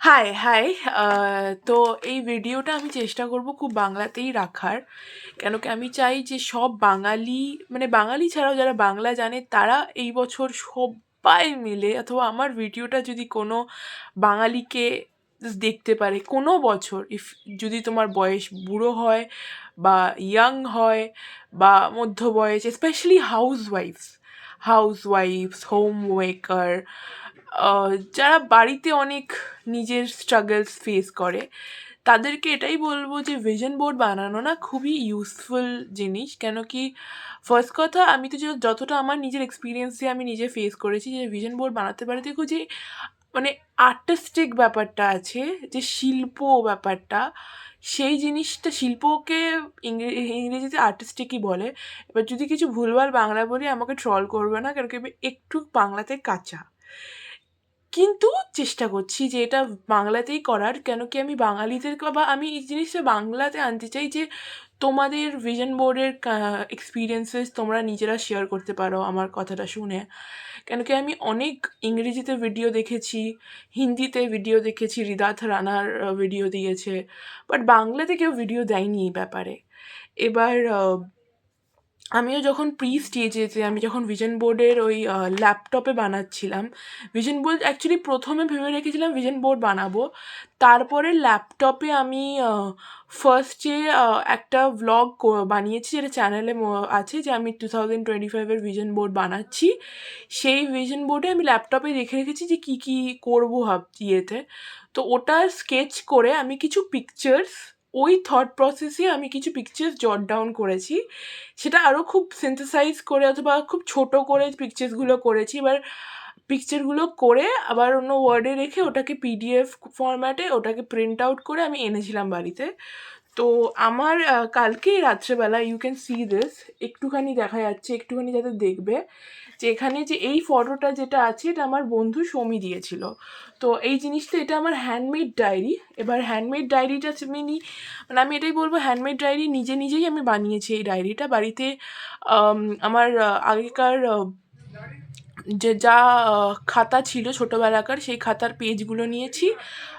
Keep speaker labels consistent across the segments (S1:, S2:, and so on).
S1: High, high. তো এই ভিডিওটা আমি চেষ্টা করব খুব বাংলাতেই রাখার। কেন কি আমি চাই যে সব বাঙালি মানে বাঙালি ছাড়াও যারা বাংলা জানে তারা এই বছর সব্বাই মিলে অথবা আমার ভিডিওটা যদি কোনো বাঙালিকে দেখতে পারে কোনো বছর ইফ যদি তোমার বয়স বুড়ো হয় বা ইয়াং হয় বা মধ্য বয়স স্পেশালি হাউসওয়াইফস হাউসওয়াইফস, হোম মেকার যারা বাড়িতে অনেক নিজের স্ট্রাগলস ফেস করে, তাদেরকে এটাই বলব যে ভিজন বোর্ড বানানো না খুবই ইউজফুল জিনিস। কেন কি ফার্স্ট কথা আমি তো যতটা আমার নিজের এক্সপিরিয়েন্স দিয়ে আমি নিজে ফেস করেছি যে ভিজন বোর্ড বানাতে, বানাতে দেখো যে মানে আর্টিস্টিক ব্যাপারটা আছে, যে শিল্প ব্যাপারটা, সেই জিনিসটা শিল্পকে ইংরে ইংরেজিতে আর্টিস্টিকই বলে। এবার যদি কিছু ভুলভাল বাংলা বলি আমাকে ট্রল করবে না। কারণ কি একটু বাংলাতে কাঁচা। কিন্তু চেষ্টা করছি যে এটা বাংলাতেই করার। কেন কি আমি বাঙালিদেরকে বা আমি এই জিনিসটা বাংলাতে আনতে চাই যে তোমাদের ভিজন বোর্ডের এক্সপিরিয়েন্সেস তোমরা নিজেরা শেয়ার করতে পারো আমার কথাটা শুনে। কেন কি আমি অনেক ইংরেজিতে ভিডিও দেখেছি, হিন্দিতে ভিডিও দেখেছি, রিদার্থ রানার ভিডিও দিয়েছে। বাট বাংলাতে কেউ ভিডিও দেয়নি এই ব্যাপারে। এবার আমিও যখন প্রি স্টেজেতে আমি যখন ভিজন বোর্ডের ওই ল্যাপটপে বানাচ্ছিলাম, ভিজন বোর্ড অ্যাকচুয়ালি প্রথমে ভেবে রেখেছিলাম ভিজন বোর্ড বানাবো। তারপরে ল্যাপটপে আমি ফার্স্টে একটা ভ্লগ বানিয়েছি যেটা চ্যানেলে আছে যে আমি টু থাউজেন্ড টোয়েন্টি ফাইভের ভিজন বোর্ড বানাচ্ছি। সেই ভিজন বোর্ডে আমি ল্যাপটপে রেখে রেখেছি যে কী, কী করব ভাবছি ইয়েতে। তো ওটা স্কেচ করে আমি কিছু পিকচার্স ওই থট প্রসেসে আমি কিছু পিকচার্স জট ডাউন করেছি। সেটা আরও খুব সেন্থেসাইজ করে অথবা খুব ছোট করে পিকচার্সগুলো করেছি। এবার পিকচারগুলো করে আবার অন্য ওয়ার্ডে রেখে ওটাকে পিডিএফ ফরম্যাটে ওটাকে প্রিন্ট আউট করে আমি এনেছিলাম বাড়িতে। তো আমার কালকেই রাত্রেবেলা ইউ ক্যান সি দিস একটুখানি দেখা যাচ্ছে, একটুখানি যাতে দেখবে যে এখানে যে এই ফটোটা যেটা আছে এটা আমার বন্ধু সৌমি দিয়েছিল। তো এই জিনিসটা এটা আমার হ্যান্ডমেড ডায়েরি। এবার হ্যান্ডমেড ডায়েরিটা মিনি মানে আমি এটাই বলব হ্যান্ডমেড ডায়েরি নিজে, নিজেই আমি বানিয়েছি এই ডায়েরিটা। বাড়িতে আমার আগেকার যে যা খাতা ছিল ছোটোবেলাকার সেই খাতার পেজগুলো নিয়েছি।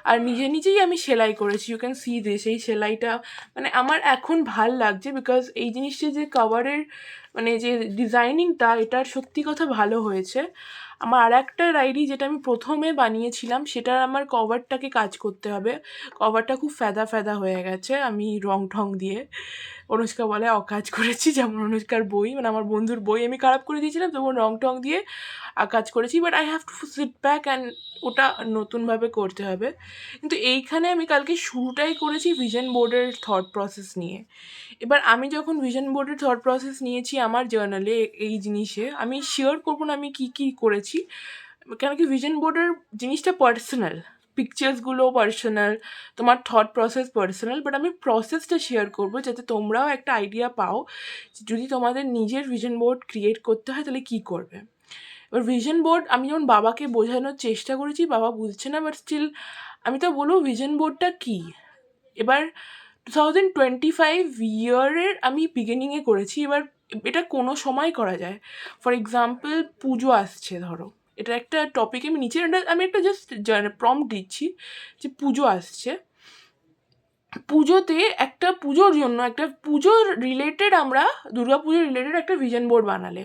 S1: আর নিজে, নিজেই আমি সেলাই করেছি। ইউ ক্যান সি দিস এই সেলাইটা মানে আমার এখন ভালো লাগছে বিকজ এই জিনিসটি যে কাভারের মানে যে ডিজাইনিংটা এটার সত্যি কথা ভালো হয়েছে। আমার আর একটা ডায়েরি যেটা আমি প্রথমে বানিয়েছিলাম সেটার আমার কভারটাকে কাজ করতে হবে। কভারটা খুব ফ্যাদা, ফ্যাদা হয়ে গেছে আমি রং ঠং দিয়ে। অনুষ্কা বলে অকাজ করেছি যেমন অনুষ্কার বই মানে আমার বন্ধুর বই আমি খারাপ করে দিয়েছিলাম তখন রং-টং দিয়ে আ কাজ করেছি। But I have to sit back and ওটা নতুনভাবে করতে হবে। কিন্তু এইখানে আমি কালকে শুরুটাই করেছি ভিজন বোর্ডের থট প্রসেস নিয়ে। এবার আমি যখন ভিজন বোর্ডের থট প্রসেস নিয়েছি আমার জার্নালে এই জিনিসে আমি শেয়ার করব না আমি কী, কী করেছি। কেন কি ভিজন বোর্ডের জিনিসটা পার্সোনাল। পিকচার্সগুলো পার্সোনাল, তোমার থট প্রসেস পার্সোনাল। বাট আমি প্রসেসটা শেয়ার করব যাতে তোমরাও একটা আইডিয়া পাও যদি তোমাদের নিজের ভিজন বোর্ড ক্রিয়েট করতে হয় তাহলে কী করবে। এবার ভিশন বোর্ড আমি যেমন বাবাকে বোঝানোর চেষ্টা করেছি, বাবা বুঝছে না বাট স্টিল আমি তো বলব ভিশন বোর্ডটা কী? এবার 2025 ইয়ারের আমি বিগিনিংয়ে করেছি। এবার এটা কোনো সময় করা যায়। ফর এক্সাম্পল পুজো আসছে, ধরো। এটা একটা টপিক আমি নিচে আমি একটা জাস্ট প্রম্পট দিচ্ছি যে পুজো আসছে। পুজোতে একটা পুজোর জন্য, একটা পুজোর রিলেটেড আমরা দুর্গা পুজোর রিলেটেড একটা ভিশন বোর্ড বানালে।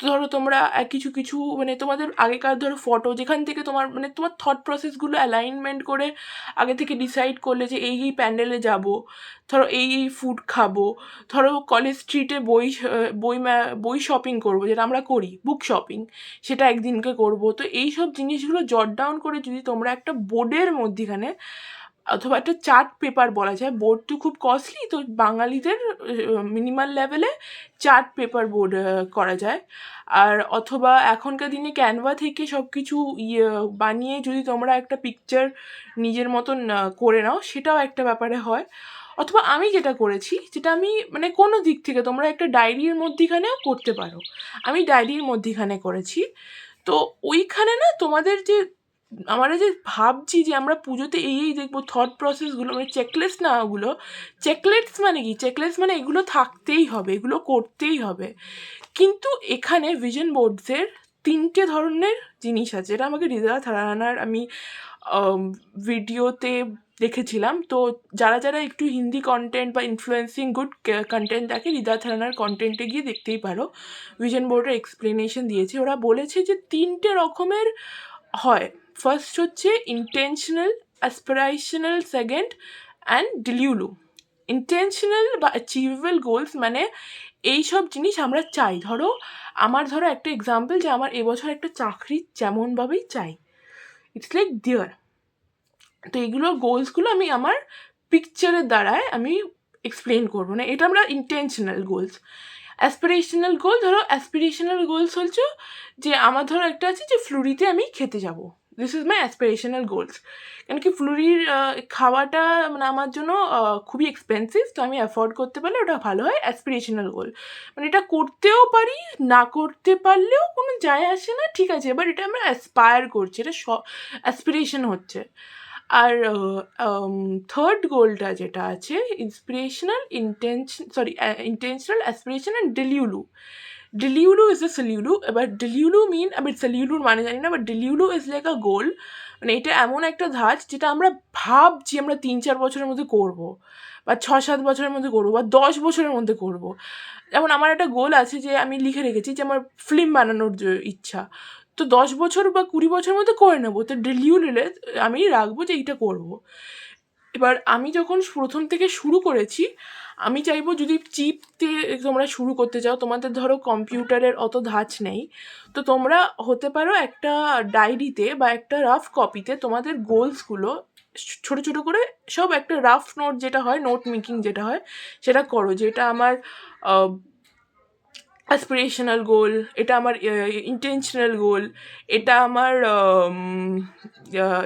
S1: তো ধরো তোমরা কিছু, কিছু মানে তোমাদের আগেকার ধরো ফটো যেখান থেকে তোমার মানে তোমার থট প্রসেসগুলো অ্যালাইনমেন্ট করে আগে থেকে ডিসাইড করলে যে এই, এই প্যান্ডেলে যাব। ধরো এই, এই ফুড খাব। ধরো কলেজ স্ট্রিটে বই বই বই শপিং করব যেটা আমরা করি বুক শপিং সেটা একদিনকে করব। তো এইসব জিনিসগুলো জট ডাউন করে যদি তোমরা একটা বোর্ডের মধ্যিখানে অথবা একটা চার্ট পেপার বলা যায়। বোর্ড তো খুব কস্টলি তো বাঙালিদের মিনিমাল লেভেলে চার্ট পেপার বোর্ড করা যায়। আর অথবা এখনকার দিনে ক্যানভা থেকে সবকিছু ইয়ে বানিয়ে যদি তোমরা একটা পিকচার নিজের মতন করে নাও, সেটাও একটা ব্যাপারে হয়। অথবা আমি যেটা করেছি, যেটা আমি মানে কোনো দিক থেকে তোমরা একটা ডায়েরির মধ্যিখানেও করতে পারো। আমি ডায়েরির মধ্যিখানে করেছি। তো ওইখানে না তোমাদের যে আমরা যে ভাবছি যে আমরা পুজোতে এই, এই দেখব থট প্রসেসগুলো মানে চেকলিস্ট না ওগুলো। চেকলিস্ট মানে কি? চেকলিস্ট মানে এগুলো থাকতেই হবে, এগুলো করতেই হবে। কিন্তু এখানে ভিজন বোর্ডসের তিনটে ধরনের জিনিস আছে এটা আমাকে হৃদয়া থারানার আমি ভিডিওতে দেখেছিলাম তো যারা যারা একটু হিন্দি কন্টেন্ট বা ইনফ্লুয়েন্সিং গুড কন্টেন্ট দেখে হৃদয়া থারানার কন্টেন্টে গিয়ে দেখতেই পারো ভিজন বোর্ডের এক্সপ্লেনেশন দিয়েছে ওরা বলেছে যে তিনটে রকমের হয় ফার্স্ট হচ্ছে intentional aspirational second and delulu intentional বা অ্যাচিভেবল গোলস মানে এই সব জিনিস আমরা চাই। ধরো, আমার ধরো একটা এক্সাম্পল যে আমার এবছর একটা চাকরি যেমনভাবেই চাই। ইটস লাইক ডিয়ার তো এইগুলো গোলসগুলো আমি আমার পিকচারের দ্বারায় আমি এক্সপ্লেন করব। না এটা আমরা ইন্টেনশনাল গোলস অ্যাসপিরেশনাল গোল ধরো অ্যাসপিরেশনাল গোলস হচ্ছে যে, আমার ধরো একটা আছে যে ফ্লুরিতে আমি খেতে যাব। This is my aspirational goals কেন কি ফ্লুরির খাওয়াটা মানে আমার জন্য খুবই এক্সপেন্সিভ তো আমি অ্যাফোর্ড করতে পারলে ওটা ভালো হয় অ্যাসপিরেশনাল গোল মানে এটা করতেও পারি, না করতে পারলেও কোনো যায় আসে না, ঠিক আছে এবার এটা আমরা অ্যাসপায়ার করছি, এটা স অ্যাসপিরেশন হচ্ছে. আর থার্ড গোলটা যেটা আছে inspirational intention sorry intentional aspiration and delulu delulu is a solulu এবার ডেলিউলু মিন আমি সেলিউলুর মানে জানি না but delulu is like a goal মানে এটা এমন একটা ধাঁচ যেটা আমরা ভাবছি আমরা তিন, চার বছরের মধ্যে করব, বা ছ, সাত বছরের মধ্যে করব, বা দশ বছরের মধ্যে করব। যেমন আমার একটা গোল আছে যে আমি লিখে রেখেছি যে আমার ফিল্ম বানানোর যে ইচ্ছা। তো দশ বছর বা কুড়ি বছরের মধ্যে করে নেব, তো ডেলিউলিলে আমি রাখব যে এইটা করব। এবার আমি যখন প্রথম থেকে শুরু করেছি আমি চাইব যদি চিপতে তোমরা শুরু করতে চাও, তোমাদের ধরো কম্পিউটারের অত ধাঁচ নেই, তো তোমরা হতে পারো একটা ডায়েরিতে বা একটা রাফ কপিতে তোমাদের গোলসগুলো ছোট ছোট করে সব একটা রাফ নোট যেটা হয় নোট মেকিং যেটা হয়, সেটা করো। যেটা আমার অ্যাসপিরেশনাল গোল এটা আমার ইন্টেনশনাল গোল এটা আমার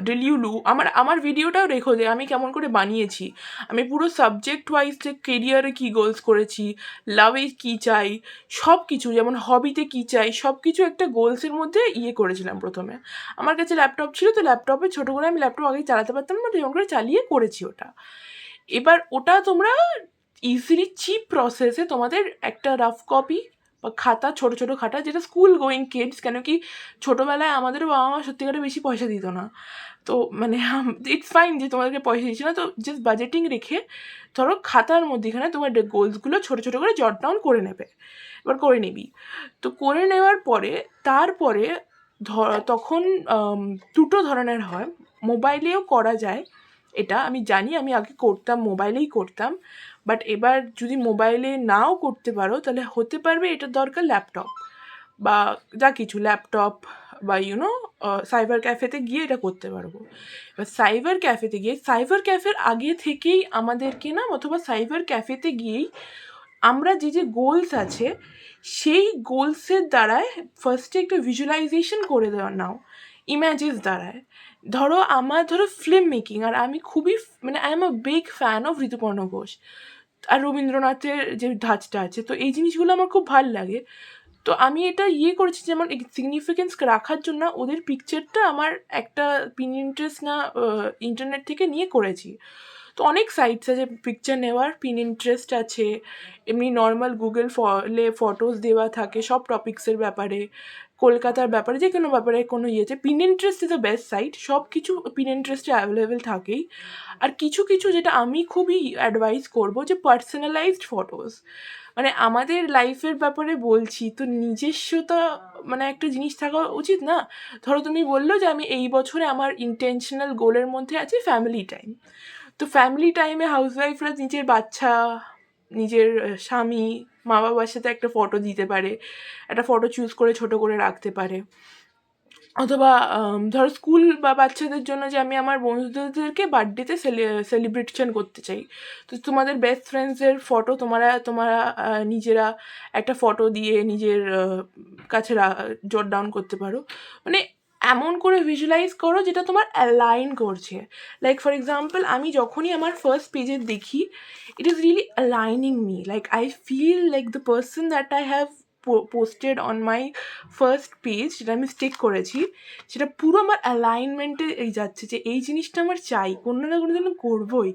S1: ডেলিউলু আমার আমার ভিডিওটাও রেখো যে আমি কেমন করে বানিয়েছি। আমি পুরো সাবজেক্ট ওয়াইজ যে কেরিয়ারে কী গোলস করেছি লাভে কী চাই সব কিছু যেমন হবিতে কী চাই সব কিছু একটা গোলসের মধ্যে ইয়ে করেছিলাম প্রথমে। আমার কাছে ল্যাপটপ ছিল, তো ল্যাপটপে ছোটো করে আমি ল্যাপটপ আগে চালাতে পারতাম না যেমন করে চালিয়ে করেছি ওটা। এবার ওটা তোমরা ইজিলি চিপ প্রসেসে তোমাদের একটা রাফ কপি খাতা, ছোট ছোট খাতা যেটা স্কুল গোয়িং কিডস কেন কি ছোটোবেলায় আমাদেরও বাবা মা সত্যিকারে বেশি পয়সা দিত না। তো মানে ইটস ফাইন যে তোমাদেরকে পয়সা দিচ্ছে না, তো জাস্ট বাজেটিং রেখে ধরো খাতার মধ্যেখানে তোমার গোলসগুলো ছোটো ছোটো করে জট ডাউন করে নেবে। এবার করে নিবি। তো করে নেওয়ার পরে, তারপরে ধর, তখন দুটো ধরনের হয়। মোবাইলেও করা যায়, এটা আমি জানি, আমি আগে করতাম, মোবাইলেই করতাম। বাট এবার যদি মোবাইলে নাও করতে পারো, তাহলে হতে পারবে এটার দরকার ল্যাপটপ বা যা কিছু ল্যাপটপ বা ইউনো সাইবার ক্যাফেতে গিয়ে এটা করতে পারব। এবার সাইবার ক্যাফেতে গিয়ে সাইবার ক্যাফের আগে থেকেই আমাদেরকে না, অথবা সাইবার ক্যাফেতে গিয়েই আমরা যে যে গোলস আছে, সেই গোলসের দ্বারায় ফার্স্টে একটা ভিজুয়ালাইজেশন করে দেওয়া, নাও। ইমেজেস দ্বারায়। ধরো, আমার, ধরো ফিল্ম মেকিং আর আমি খুবই মানে I am a big fan of Rituparno Ghosh. আর রবীন্দ্রনাথের যে ধাঁচটা আছে, তো এই জিনিসগুলো আমার খুব ভালো লাগে। তো আমি এটা ইয়ে করেছি যে আমার সিগনিফিকেন্স রাখার জন্য ওদের পিকচারটা আমার একটা পিন ইন্টারেস্ট না ইন্টারনেট থেকে নিয়ে করেছি। তো অনেক সাইটস আছে পিকচার নেওয়ার পিন ইন্টারেস্ট আছে, এমনি নর্মাল গুগল ফলে ফটোস দেওয়া থাকে, সব টপিক্সের ব্যাপারে, কলকাতার ব্যাপারে, যে কোনো ব্যাপারে কোনো ইয়েতে Pinterest is the best site সব কিছু পিন ইন্টারেস্টে অ্যাভেলেবেল থাকেই। আর কিছু কিছু যেটা আমি খুবই অ্যাডভাইস করব, যে পার্সোনালাইজড ফটোস মানে আমাদের লাইফের ব্যাপারে বলছি, তো নিজস্বতা মানে একটা জিনিস থাকা উচিত না? ধরো তুমি বলল যে আমি এই বছরে আমার ইন্টেনশনাল গোলের মধ্যে আছে ফ্যামিলি টাইম তো ফ্যামিলি টাইমে হাউসওয়াইফরা নিজের বাচ্চা, নিজের স্বামী মা বাবার সাথে একটা ফটো দিতে পারে, একটা ফটো চুজ করে ছোট করে রাখতে পারে। অথবা ধরো স্কুল বা বাচ্চাদের জন্য যে আমি আমার বন্ধুদেরকে বার্থডেতে সেলিব্রেশন করতে চাই। তো তোমাদের বেস্ট ফ্রেন্ডসের ফটো তোমরা তোমরা নিজেরা একটা ফটো দিয়ে নিজের কাছে জট ডাউন করতে পারো। মানে এমন করে ভিজুয়ালাইজ করো যেটা তোমার অ্যালাইন করছে। লাইক ফর এক্সাম্পল আমি যখনই আমার ফার্স্ট পেজে দেখি it is really aligning me like I feel like the person that I have posted on my first page যেটা আমি স্টিক করেছি, সেটা পুরো আমার অ্যালাইনমেন্টে এই যাচ্ছে যে এই জিনিসটা আমার চাই, কোনো না কোনো দিন করবোই।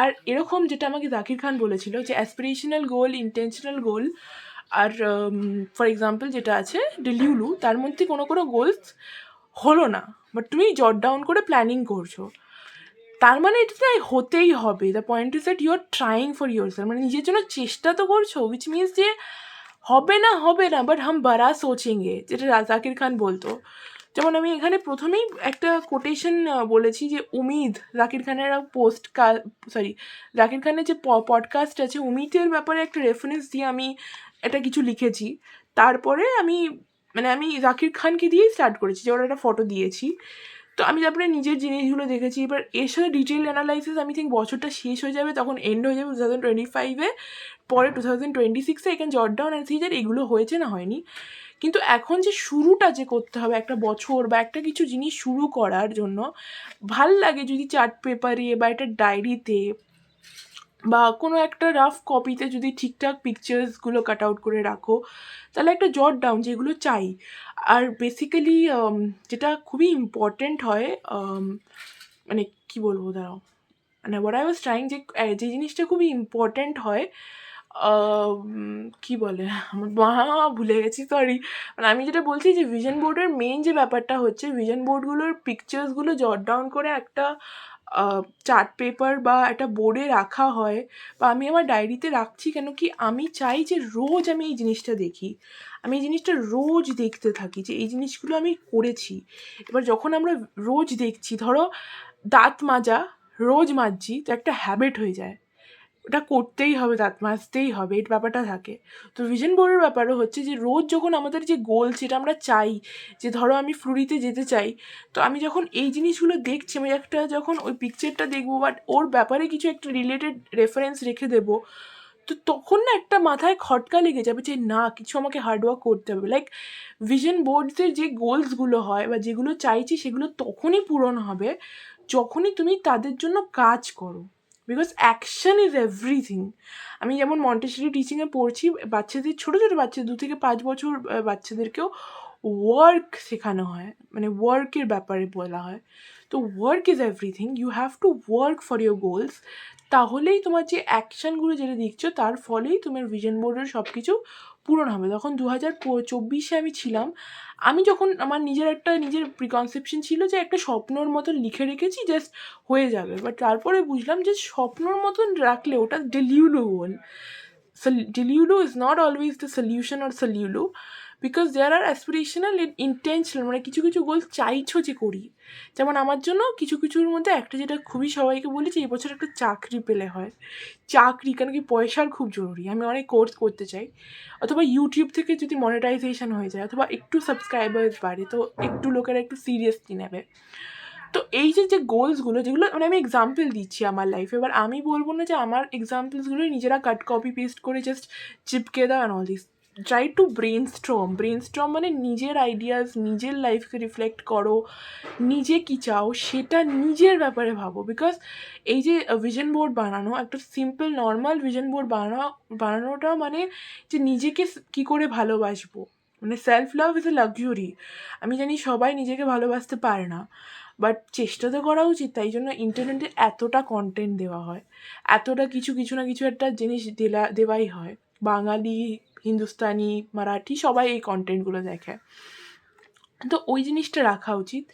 S1: আর এরকম যেটা আমাকে জাকির খান বলেছিল যে অ্যাসপিরেশনাল গোল ইন্টেনশনাল গোল আর ফর এক্সাম্পল যেটা আছে ডেলিউলু তার মধ্যে কোনো কোনো গোলস হলো না বাট তুমি জট ডাউন করে প্ল্যানিং করছ। তার মানে এটা তাই হতেই হবে। The point is that you are trying for yourself মানে নিজের জন্য চেষ্টা তো করছ উইচ মিনস যে হবে না হবে না বাট হাম বারা সোচেঙ্গে যেটা রা- জাকির খান বলতো। যেমন আমি এখানে প্রথমেই একটা কোটেশন বলেছি যে উমিদ জাকির খানের পোস্ট সরি জাকির খানের যে পডকাস্ট আছে, উমিদের ব্যাপারে একটা রেফারেন্স দিয়ে আমি এটা কিছু লিখেছি। তারপরে আমি মানে আমি জাকির খানকে দিয়েই স্টার্ট করেছি, যে ওরা একটা ফটো দিয়েছি। তো আমি তারপরে নিজের জিনিসগুলো দেখেছি, এবার এর সাথে ডিটেল অ্যানালাইসিস আমি থিঙ্ক বছরটা শেষ হয়ে যাবে, তখন এন্ড হয়ে যাবে টু থাউজেন্ড টোয়েন্টি ফাইভে পরে টু থাউজেন্ড টোয়েন্টি সিক্সে এখানে জট ডাউন অ্যান্ড সিজার এগুলো হয়েছে না হয়নি। কিন্তু এখন যে শুরুটা যে করতে হবে, একটা বছর বা একটা কিছু জিনিস শুরু করার জন্য, ভালো লাগে যদি চার্ট পেপারে বা একটা ডায়েরিতে বা কোনো একটা রাফ কপিতে যদি ঠিকঠাক পিকচার্সগুলো কাট আউট করে রাখো তাহলে একটা জট ডাউন যেগুলো চাই। আর বেসিক্যালি যেটা খুবই ইম্পর্ট্যান্ট হয় um, মানে কি বলব দাঁড়াও। মানে ওয়াট আই ওয়াজ ট্রাইং যে যে জিনিসটা খুবই ইম্পর্ট্যান্ট হয় উম, কি বলে? আমার মা ভুলে গেছি সরি মানে আমি যেটা বলছি যে ভিজন বোর্ডের মেন যে ব্যাপারটা হচ্ছে ভিজন বোর্ডগুলোর পিকচার্সগুলো জট ডাউন করে একটা চার্ট পেপার বা একটা বোর্ডে রাখা হয় বা আমি আমার ডায়েরিতে রাখছি কেন কি আমি চাই যে রোজ আমি এই জিনিসটা দেখি। আমি এই জিনিসটা রোজ দেখতে থাকি যে এই জিনিসগুলো আমি করেছি। এবার যখন আমরা রোজ দেখছি, ধরো দাঁত মাজা, রোজ মাজছি, তো একটা হ্যাবিট হয়ে যায়। ওটা করতেই হবে দাঁত মাজতেই হবে এই ব্যাপারটা থাকে। তো ভিজন বোর্ডের ব্যাপারও হচ্ছে যে, রোজ যখন আমাদের যে গোল যেটা আমরা চাই, যে ধরো আমি ফ্লুরিতে যেতে চাই, তো আমি যখন এই জিনিসগুলো দেখছি, আমি একটা যখন ওই পিকচারটা দেখব বাট ওর ব্যাপারে কিছু একটা রিলেটেড রেফারেন্স রেখে দেবো, তো তখন না একটা মাথায় খটকা লেগে যাবে যে, না, কিছু আমাকে হার্ডওয়ার্ক করতে হবে। লাইক ভিশন বোর্ডসের যে গোলসগুলো হয়, বা যেগুলো চাইছি, সেগুলো তখনই পূরণ হবে, যখনই তুমি তাদের জন্য কাজ করো। বিকজ অ্যাকশন ইজ এভরিথিং আমি যেমন মন্টেসরি টিচিংয়ে পড়ছি, বাচ্চাদের, ছোটো ছোটো বাচ্চা দু থেকে পাঁচ বছর বাচ্চাদেরকেও ওয়ার্ক শেখানো হয়। মানে ওয়ার্কের ব্যাপারে বলা হয়। তো work is everything you have to work for your goals তাহলেই তোমার যে অ্যাকশানগুলো যেটা দেখছ, তার ফলেই তোমার ভিজন বোর্ডের সব কিছু পূরণ হবে। তখন দু হাজার চব্বিশে আমি ছিলাম, আমি যখন আমার নিজের একটা, নিজের প্রিকনসেপশন ছিল যে একটা স্বপ্নর মতন লিখে রেখেছি জাস্ট হয়ে যাবে। বাট তারপরে বুঝলাম যে স্বপ্নর মতন রাখলে ওটা delulu goal delulu is not always the solution or solulu because there are aspirational intentional মানে কিছু কিছু গোল চাইছো যে করি। যেমন আমার জন্য কিছু কিছুর মধ্যে একটা যেটা খুবই সবাইকে বলি যে এবছর একটা চাকরি পেলে হয়। চাকরি, কেন কি পয়সার খুব জরুরি। আমি অনেক কোর্স করতে চাই। অথবা ইউটিউব থেকে যদি মনিটাইজেশন হয়ে যায়, অথবা একটু সাবস্ক্রাইবার্স বাড়ে, তো একটু লোকেরা একটু সিরিয়াসলি নেবে। তো এই যে যে গোলসগুলো যেগুলো মানে আমি এক্সাম্পল দিচ্ছি আমার লাইফে এবার আমি বলব না যে আমার এক্সাম্পলসগুলো নিজেরা কাট কপি পেস্ট করে জাস্ট চিপকে দাও and all this try to brainstorm brainstorm মানে নিজের আইডিয়াস নিজের লাইফকে রিফ্লেক্ট করো, নিজে কী চাও সেটা নিজের ব্যাপারে ভাবো। বিকজ এই যে ভিজন বোর্ড বানানো, একটা সিম্পল নর্মাল ভিজন বোর্ড বানানো বানানোটা মানে যে নিজেকে কী করে ভালোবাসবো। মানে self love is a luxury আমি জানি সবাই নিজেকে ভালোবাসতে পারে না বাট চেষ্টা তো করা উচিত, তাই জন্য ইন্টারনেটে এতটা কন্টেন্ট দেওয়া হয়। এতটা কিছু কিছু না কিছু একটা জিনিস দেলা, দেওয়াই হয়। বাঙালি হিন্দুস্তানি, মারাঠি সবাই এই কন্টেন্টগুলো দেখে। তো ওই জিনিসটা রাখা উচিত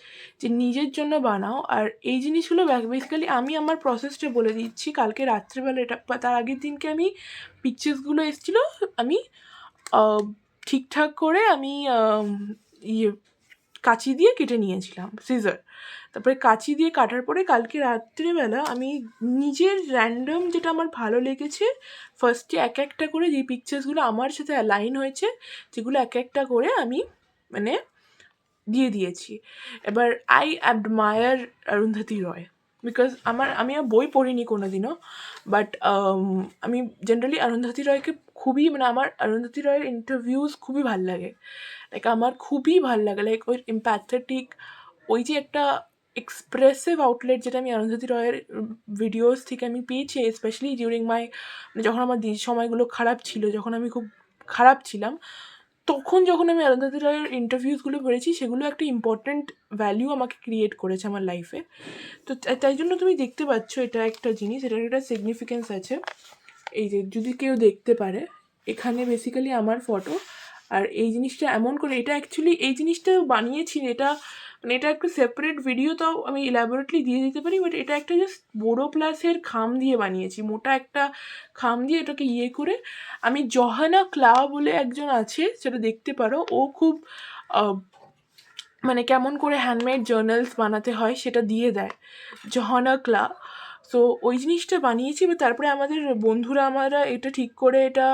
S1: যে নিজের জন্য বানাও। আর এই জিনিসগুলো বেসিক্যালি আমি আমার প্রসেসটা বলে দিচ্ছি। কালকে রাত্রেবেলা এটা তার আগের দিনকে আমি পিকচার্সগুলো এসেছিল, আমি ঠিকঠাক করে আমি ইয়ে কাঁচি দিয়ে কেটে নিয়েছিলাম সিজার তারপরে কাঁচি দিয়ে কাটার পরে কালকে রাত্রিবেলা আমি নিজের র্যান্ডম যেটা আমার ভালো লেগেছে ফার্স্টে এক একটা করে যে পিকচার্সগুলো আমার সাথে অ্যালাইন হয়েছে, যেগুলো এক একটা করে আমি মানে দিয়ে দিয়েছি। এবার I admire Arundhati Roy because আমার, আমি আর বই পড়িনি কোনো দিনও বাট আমি জেনারেলি অরুন্ধতী রয়কে খুবই মানে আমার অরুন্ধতী রয়ের ইন্টারভিউস খুবই ভালো লাগে। লাইক আমার খুবই ভালো লাগে লাইক ওই ইম্প্যাথেটিক ওই যে একটা এক্সপ্রেসিভ আউটলেট যেটা আমি অরুন্ধতী রয়ের ভিডিওস থেকে আমি পেয়েছি স্পেশালি ডিউরিং মাই যখন আমার দিন সময়গুলো খারাপ ছিল, যখন আমি খুব খারাপ ছিলাম তখন যখন আমি আরাধ্যা রায়ের ইন্টারভিউসগুলো পড়েছি, সেগুলো একটা ইম্পর্ট্যান্ট ভ্যালিউ আমাকে ক্রিয়েট করেছে আমার লাইফে তো তাই জন্য তুমি দেখতে পাচ্ছ এটা একটা জিনিস, এটার একটা সিগনিফিকেন্স আছে। এই যে যদি কেউ দেখতে পারে, এখানে বেসিক্যালি আমার ফটো আর এই জিনিসটা এমন করে, এটা অ্যাকচুয়ালি এই জিনিসটা বানিয়েছি, এটা মানে এটা একটা সেপারেট ভিডিও তাও আমি ইলাবোরেটলি দিয়ে দিতে পারি বাট এটা একটা জাস্ট বোরো প্লাসের খাম দিয়ে বানিয়েছি, মোটা একটা খাম দিয়ে এটাকে ইয়ে করে, আমি জহানা ক্লা বলে একজন আছে, সেটা দেখতে পারো, ও খুব মানে কেমন করে হ্যান্ডমেড জার্নালস বানাতে হয় সেটা দিয়ে দেয়, জহানা ক্লা। সো ওই জিনিসটা বানিয়েছি এবার তারপরে আমাদের বন্ধুরা আমরা এটা ঠিক করে এটা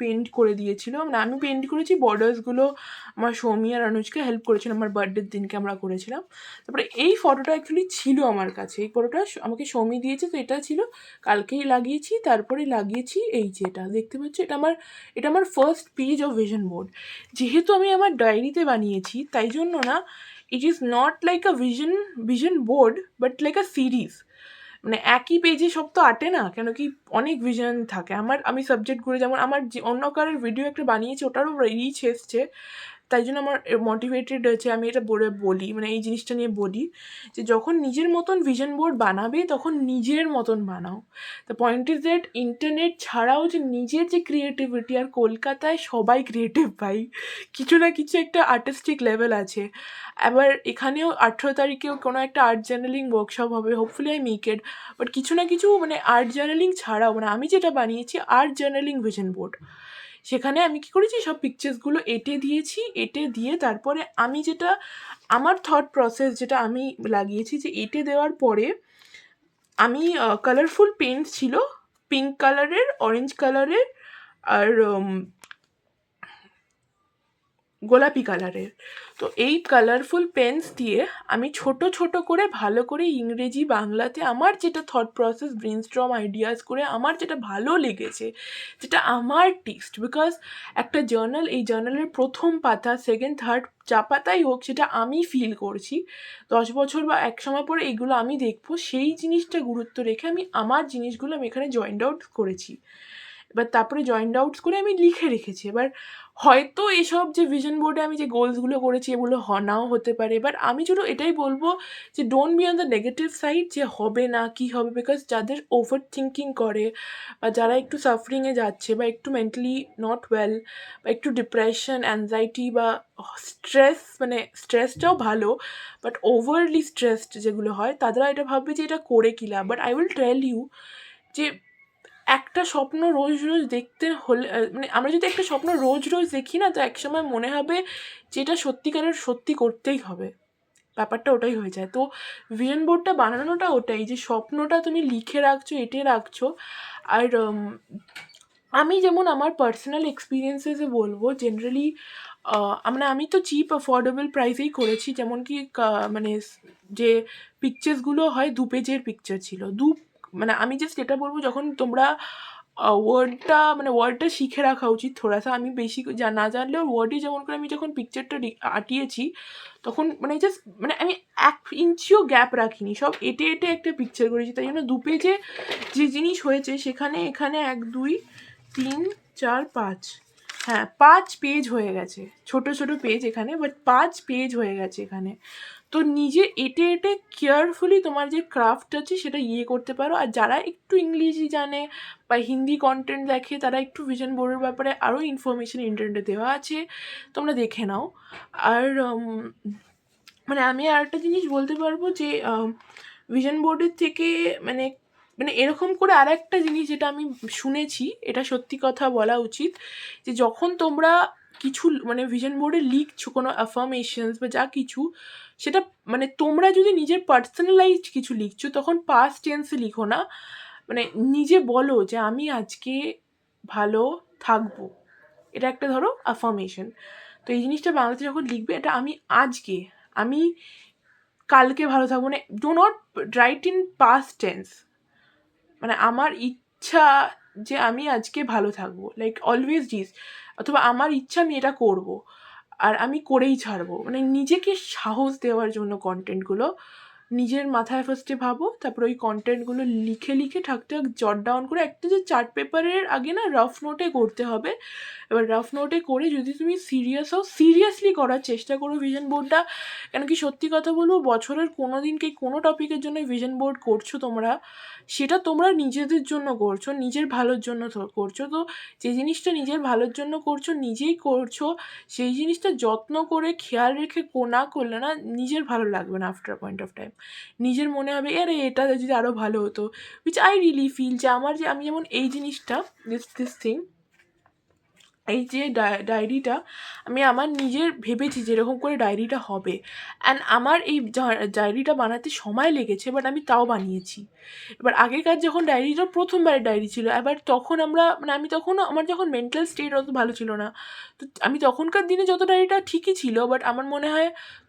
S1: পেন্ট করে দিয়েছিল। মানে আমি পেন্ট করেছি বর্ডার্সগুলো আমার সৌমি আর অনুজকে হেল্প করেছিল, আমার বার্থডের দিনকে আমরা করেছিলাম। তারপরে এই ফটোটা অ্যাকচুয়ালি ছিল আমার কাছে। এই ফটোটা আমাকে সৌমি দিয়েছে, তো এটা ছিল। কালকেই লাগিয়েছি, তারপরে লাগিয়েছি এই যে এটা। দেখতে পাচ্ছ, এটা আমার এটা আমার first page of vision board যেহেতু আমি আমার ডায়েরিতে বানিয়েছি, তাই জন্য না it is not like a vision vision board but like a series মানে একই পেজে সব তো আটে না, কেন কি অনেক ভিজন থাকে। আমার, আমি সাবজেক্টগুলো যেমন আমার যে অন্য কারোর ভিডিও একটা বানিয়েছি, ওটারও রিচ এসছে। তাই জন্য আমার মোটিভেটেড হয়েছে আমি এটা বলে বলি মানে এই জিনিসটা নিয়ে বলি যে যখন নিজের মতন ভিশন বোর্ড বানাবে, তখন নিজের মতন বানাও। The point is that internet ছাড়াও যে নিজের যে ক্রিয়েটিভিটি আর কলকাতায় সবাই ক্রিয়েটিভ পাই কিছু না কিছু একটা আর্টিস্টিক লেভেল আছে। আবার এখানেও আঠেরো তারিখেও কোনো একটা আর্ট জার্নালিং ওয়ার্কশপ হবে hopefully I make it but কিছু না কিছু মানে আর্ট জার্নালিং ছাড়াও মানে আমি যেটা বানিয়েছি আর্ট জার্নালিং ভিশন বোর্ড সেখানে আমি কি করেছি? সব পিকচার্সগুলো এঁটে দিয়েছি, এঁটে দিয়ে তারপরে আমি যেটা, আমার থট প্রসেস যেটা আমি লাগিয়েছি যে এঁটে দেওয়ার পরে আমি কালারফুল পেন্ট ছিল পিঙ্ক কালারের অরেঞ্জ কালারের আর গোলাপি কালারের। তো এই কালারফুল পেন্স দিয়ে আমি ছোট ছোট করে ভালো করে ইংরেজি, বাংলাতে আমার যেটা থট প্রসেস ব্রেনস্ট্রম আইডিয়াস করে আমার যেটা ভালো লেগেছে, যেটা আমার টেস্ট বিকজ একটা জার্নাল এই জার্নালের প্রথম পাতা সেকেন্ড থার্ড চা পাতাই হোক সেটা আমি ফিল করছি। দশ বছর বা এক সময় পরে এগুলো আমি দেখব, সেই জিনিসটা গুরুত্ব রেখে আমি আমার জিনিসগুলো আমি এখানে জয়েন্ট আউট করেছি। এবার তারপরে জয়েন্ট আউটস করে আমি লিখে রেখেছি। এবার হয়তো এসব যে ভিশন বোর্ডে আমি যে গোলসগুলো করেছি এগুলো হ- নাও হতে পারে বাট আমি শুধু এটাই বলব যে don't be on the negative side যে হবে না, কি হবে? বিকজ যাদের ওভার থিঙ্কিং করে বা যারা একটু সাফারিংয়ে যাচ্ছে বা একটু মেন্টালি নট ওয়েল বা একটু ডিপ্রেশন অ্যাংজাইটি বা স্ট্রেস মানে স্ট্রেসটাও ভালো বাট ওভারলি স্ট্রেসড যেগুলো হয়, তারা এটা ভাববে যে এটা করে কি লাভ? But I will tell you যে একটা স্বপ্ন রোজ রোজ দেখতে হলে মানে আমরা যদি একটা স্বপ্ন রোজ রোজ দেখি না, তো একসময় মনে হবে যে এটা সত্যিকারের সত্যি করতেই হবে। ব্যাপারটা ওটাই হয়ে যায়। তো ভিশন বোর্ডটা বানানোটা ওটাই, যে স্বপ্নটা তুমি লিখে রাখছো, এঁটে রাখছো। আর আমি যেমন আমার পার্সোনাল এক্সপিরিয়েন্সেসে বলব জেনারেলি মানে আমি তো চিপ অ্যাফোর্ডেবল প্রাইসেই করেছি। যেমন কি মানে যে পিকচার্সগুলো হয়, দু পেজের পিকচার ছিল। দু মানে আমি জাস্ট এটা বলব যখন তোমরা ওয়ার্ডটা মানে ওয়ার্ডটা শিখে রাখা উচিত থোড়াসা আমি বেশি যা, না জানলেও ওয়ার্ডে যেমন করে আমি যখন পিকচারটা আঁটিয়েছি, তখন মানে জাস্ট মানে আমি এক ইঞ্চিও গ্যাপ রাখিনি, সব এটে এটে একটা পিকচার করেছি, তাই জন্য দু পেজে যে জিনিস হয়েছে, সেখানে, এখানে এক, দুই, তিন, চার, পাঁচ হ্যাঁ পাঁচ পেজ হয়ে গেছে, ছোট ছোট পেজ এখানে বাট পাঁচ পেজ হয়ে গেছে এখানে। তো নিজে এটে এটে কেয়ারফুলি তোমার যে ক্রাফট আছে সেটা ইয়ে করতে পারো। আর যারা একটু ইংরেজি জানে বা হিন্দি কন্টেন্ট দেখে, তারা একটু ভিশন বোর্ডের ব্যাপারে আরও ইনফরমেশন ইন্টারনেটে দেওয়া আছে, তোমরা দেখে নাও। আর মানে আমি আরেকটা জিনিস বলতে পারব যে ভিশন বোর্ডের থেকে মানে মানে এরকম করে আর একটা জিনিস যেটা আমি শুনেছি, এটা সত্যি কথা বলা উচিত যে যখন তোমরা কিছু মানে ভিশন বোর্ডে লিখছো কোনো অ্যাফার্মেশনস বা যা কিছু, সেটা মানে তোমরা যদি নিজের পার্সোনালাইজড কিছু লিখছো, তখন পাস্ট টেন্সে লিখো না। মানে নিজে বলো যে আমি আজকে ভালো থাকব। এটা একটা ধরো অ্যাফার্মেশন তো এই জিনিসটা বাংলাতে যখন লিখবে, এটা আমি আজকে, আমি কালকে ভালো থাকব মানে do not write in past tense মানে আমার ইচ্ছা যে আমি আজকে ভালো থাকব। লাইক অলওয়েজ ডিস অথবা আমার ইচ্ছা আমি এটা করব। আর আমি করেই ছাড়বো। মানে নিজেকে সাহস দেওয়ার জন্য কন্টেন্টগুলো নিজের মাথায় ফার্স্টে ভাবো, তারপর ওই কন্টেন্টগুলো লিখে লিখে ঠাক ঠাক জট ডাউন করে একটা যে চার্ট পেপারের আগে না রাফ নোটে করতে হবে। এবার রাফ নোটে করে যদি তুমি সিরিয়াস হও সিরিয়াসলি করার চেষ্টা করো ভিজন বোর্ডটা কেন কি সত্যি কথা বলব, বছরের কোনো দিনকে কোনো টপিকের জন্য ভিজন বোর্ড করছ তোমরা? সেটা তোমরা নিজেদের জন্য করছ, নিজের ভালোর জন্য করছ। তো যে জিনিসটা নিজের ভালোর জন্য করছ, নিজেই করছ, সেই জিনিসটা যত্ন করে, খেয়াল রেখে কো- না করলে না নিজের ভালো লাগবে না আফটার পয়েন্ট অফ টাইম নিজের মনে হবে, আরে, এটা যদি আরও ভালো হতো। উইচ আই রিলি ফিল যে আমার যে, আমি যেমন এই জিনিসটা দিস দিস থিং এই যে ডায়েরিটা, আমি আমার নিজের ভেবেছি যেরকম করে ডায়েরিটা হবে। অ্যান্ড আমার এই ডায়েরিটা বানাতে সময় লেগেছে বাট আমি তাও বানিয়েছি। এবার আগেকার যখন ডায়েরিটা প্রথমবারের ডায়েরি ছিল, এবার তখন আমরা মানে আমি তখন আমার যখন মেন্টাল স্টেট অত ভালো ছিল না, তো আমি তখনকার দিনে যত ডায়েরিটা ঠিকই ছিল বাট আমার মনে হয়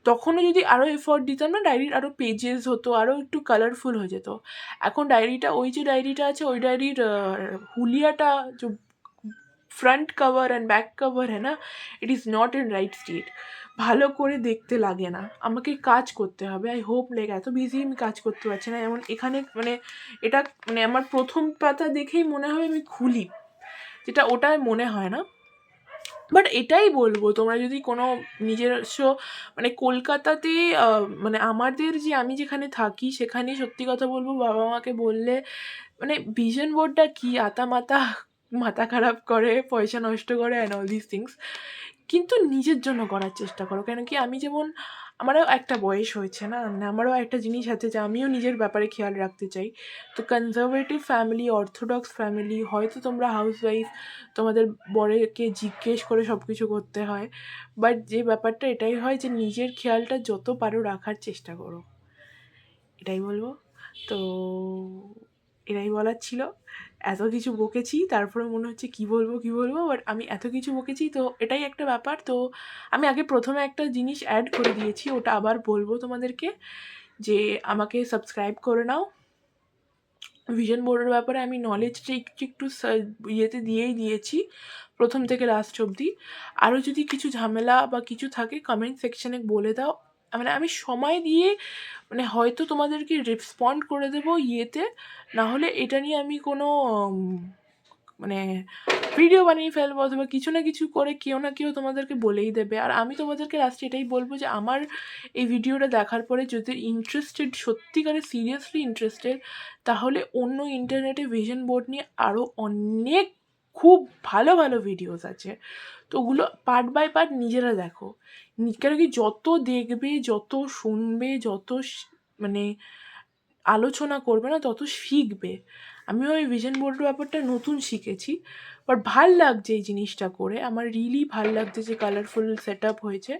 S1: তখনও যদি আরও এফোর্ট দিতাম না, ডায়েরির আরও পেজেস হতো, আরও একটু কালারফুল হয়ে যেত। এখন ডায়েরিটা, ওই যে ডায়েরিটা আছে, ওই ডায়েরির হুলিয়াটা front cover and back cover হ্যাঁ না it is not in right state ভালো করে দেখতে লাগে না। আমাকে কাজ করতে হবে। আই হোপ লাইক এত বিজি আমি কাজ করতে পারছি না। যেমন এখানে মানে এটা মানে আমার প্রথম পাতা দেখেই মনে হয় আমি খুলি। যেটা ওটাই মনে হয় না। বাট এটাই বলব, তোমরা যদি কোনো নিজস্ব মানে কলকাতাতে মানে আমাদের যে আমি যেখানে থাকি, সেখানে সত্যি কথা বলব বাবা মাকে বললে মানে ভিজন বোর্ডটা কী? আতা মাতা মাথা খারাপ করে, পয়সা নষ্ট করে অ্যান্ড অল দিস থিংস কিন্তু নিজের জন্য করার চেষ্টা করো, কেন কি আমি যেমন, আমারও একটা বয়স হয়েছে না? মানে আমারও একটা জিনিস আছে যে আমিও নিজের ব্যাপারে খেয়াল রাখতে চাই। তো কনজারভেটিভ ফ্যামিলি অর্থোডক্স ফ্যামিলি হয়তো তোমরা হাউসওয়াইফ তোমাদের বরেকে জিজ্ঞেস করে সব কিছু করতে হয়। বাট যে ব্যাপারটা এটাই হয় যে নিজের খেয়ালটা যত পারো রাখার চেষ্টা করো। এটাই বলব। তো এটাই বলার ছিল। এত কিছু বকেছি, তারপরে মনে হচ্ছে কি বলব কি বলব বাট আমি এত কিছু বকেছি, তো এটাই একটা ব্যাপার। তো আমি আগে প্রথমে একটা জিনিস অ্যাড করে দিয়েছি, ওটা আবার বলব তোমাদেরকে, যে আমাকে সাবস্ক্রাইব করে নাও। ভিশন বোর্ডের ব্যাপারে আমি নলেজটা একটু একটু ইয়েতে দিয়েই দিয়েছি, প্রথম থেকে লাস্ট অবধি। আরও যদি কিছু ঝামেলা বা কিছু থাকে কমেন্ট সেকশানে বলে দাও। মানে আমি সময় দিয়ে মানে হয়তো তোমাদেরকে রেসপন্ড করে দেবো ইয়েতে না হলে এটা নিয়ে আমি কোনো মানে ভিডিও বানিয়ে ফেলব অথবা কিছু না কিছু করে কেউ না কেউ তোমাদেরকে বলেই দেবে। আর আমি তোমাদেরকে লাস্টে এটাই বলব যে আমার এই ভিডিওটা দেখার পরে যদি ইন্টারেস্টেড সত্যিকারে সিরিয়াসলি ইন্টারেস্টেড তাহলে অন্য ইন্টারনেটে ভিশন বোর্ড নিয়ে আরও অনেক খুব ভালো ভালো ভিডিওস আছে। তো ওগুলো পার্ট বাই পার্ট নিজেরা দেখো। কেন কি যত দেখবে, যত শুনবে, যত মানে আলোচনা করবে না, তত শিখবে। আমি ওই ভিশন বোর্ড ব্যাপারটা নতুন শিখেছি। বাট ভালো লাগছে এই জিনিসটা করে। আমার রিলি ভালো লাগছে যে কালারফুল সেট হয়েছে।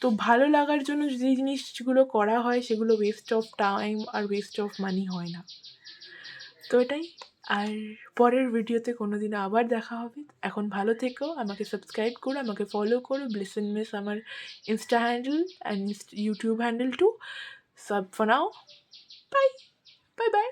S1: তো ভালো লাগার জন্য যে জিনিসগুলো করা হয়, সেগুলো ওয়েস্ট অফ টাইম আর ওয়েস্ট অফ মানি হয় না। তো এটাই। আর পরের ভিডিওতে কোনো দিন আবার দেখা হবে। এখন ভালো থেকো, আমাকে সাবস্ক্রাইব করো, আমাকে ফলো করো ব্লেসিং মিস আমার insta handle and YouTube handle two সব ফর নাও বাই